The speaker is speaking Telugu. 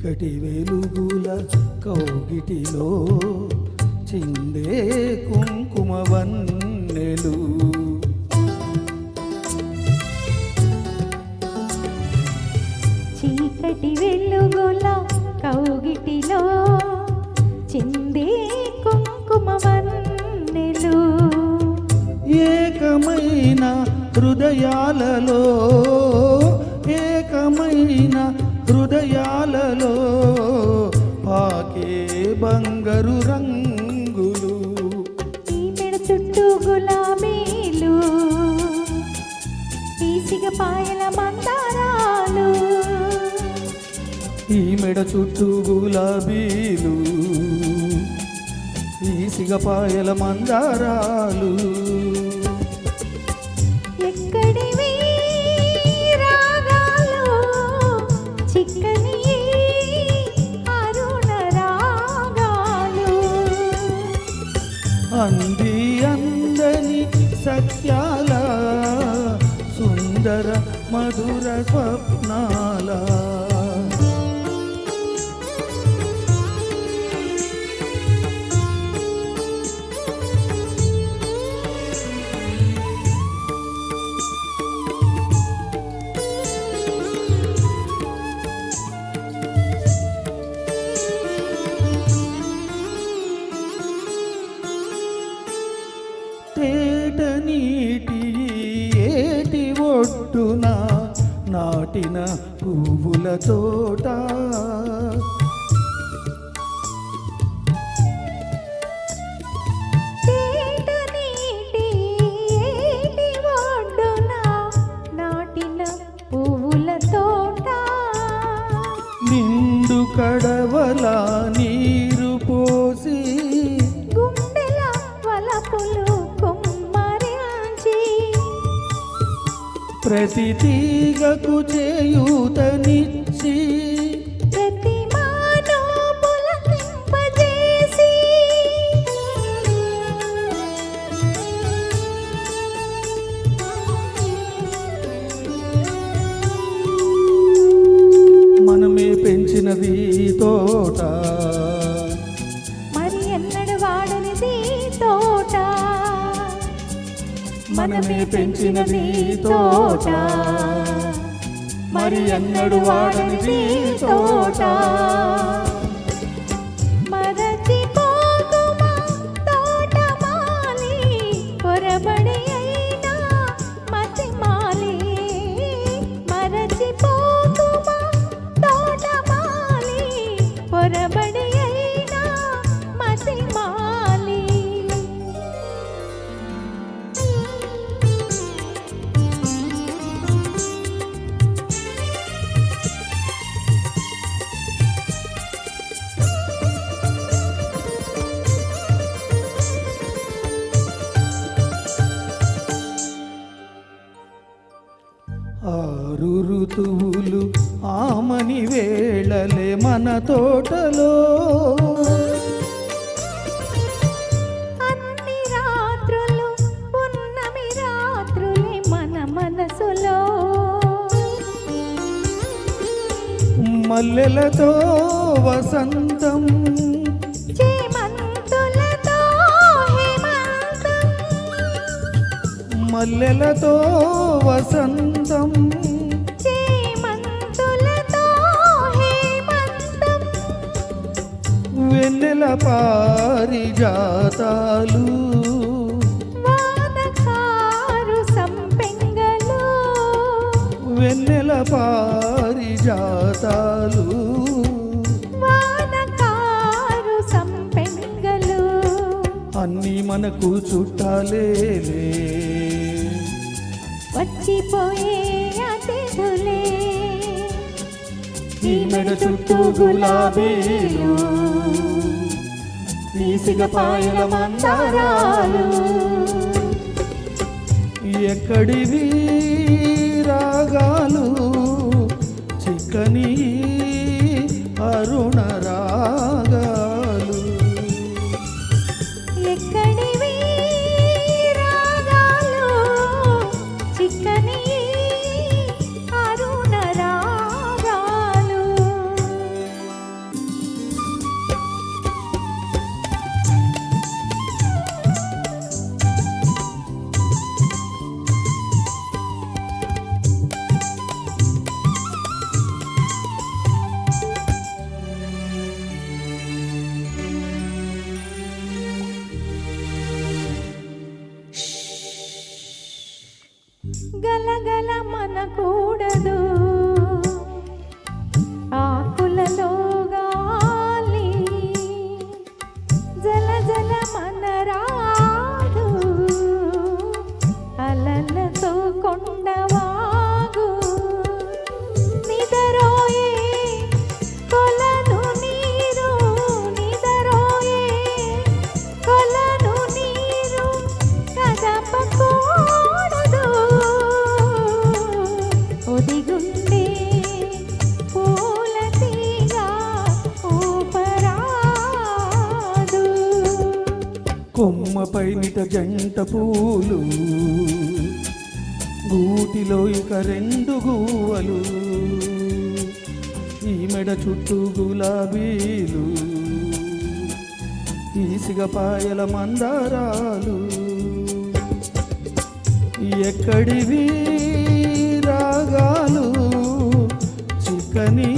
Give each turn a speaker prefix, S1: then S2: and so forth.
S1: చీకటి వెలుగుల కౌగిటిలో చిందే కుంకుమ వన్నెలు.
S2: చీకటి వెలుగుల కౌగిటిలో చిందే కుంకుమ వన్నెలు.
S1: ఏకమైన హృదయాలలో ఏకమైన హృదయాలలో పాకే బంగారు రంగులు.
S2: ఈ మెడ చుట్టూ గులాబీలు ఈసిగ పాయల మందారాలు.
S1: ఈ మెడ చుట్టూ గులాబీలు ఈ సిగపాయల మందారాలు. మధుర స్వప్నాల నాటిన పువ్వుల తోట. ప్రతి తీగకు చేయూతనిచ్చి మనమే పెంచినది ఈ తోట.
S2: మరి ఎన్నడు వాడనిది
S1: ఈ తోట.
S2: మరచిపోకుమా
S1: ఋతువులు ఆమని వేళలే మన తోటలో.
S2: అన్ని రాత్రులు పున్నమి రాత్రులే మన మనసులో.
S1: మల్లెలతో వసంతం. మల్లెలతో వసంతం. వెన్నెల పారిజాతాలు. వెన్నెల పారిజాతాలు. అన్నీ మనకు చుట్టాలేలే.
S2: వచ్చిపోయే
S1: మెడ చుట్టూ గులాబీలు. ఈ సిగపాయల మందారాలు. ఎక్కడివి రాగాలు చిక్కని అరుణ
S2: anakku
S1: కొమ్మపై జంట పూలు గూటిలో ఇక రెండు గూవలు ఈ మెడ చుట్టూ గులాబీలు ఈసిగ పాయల మందారాలు. ఎక్కడివి రాగాలు చికని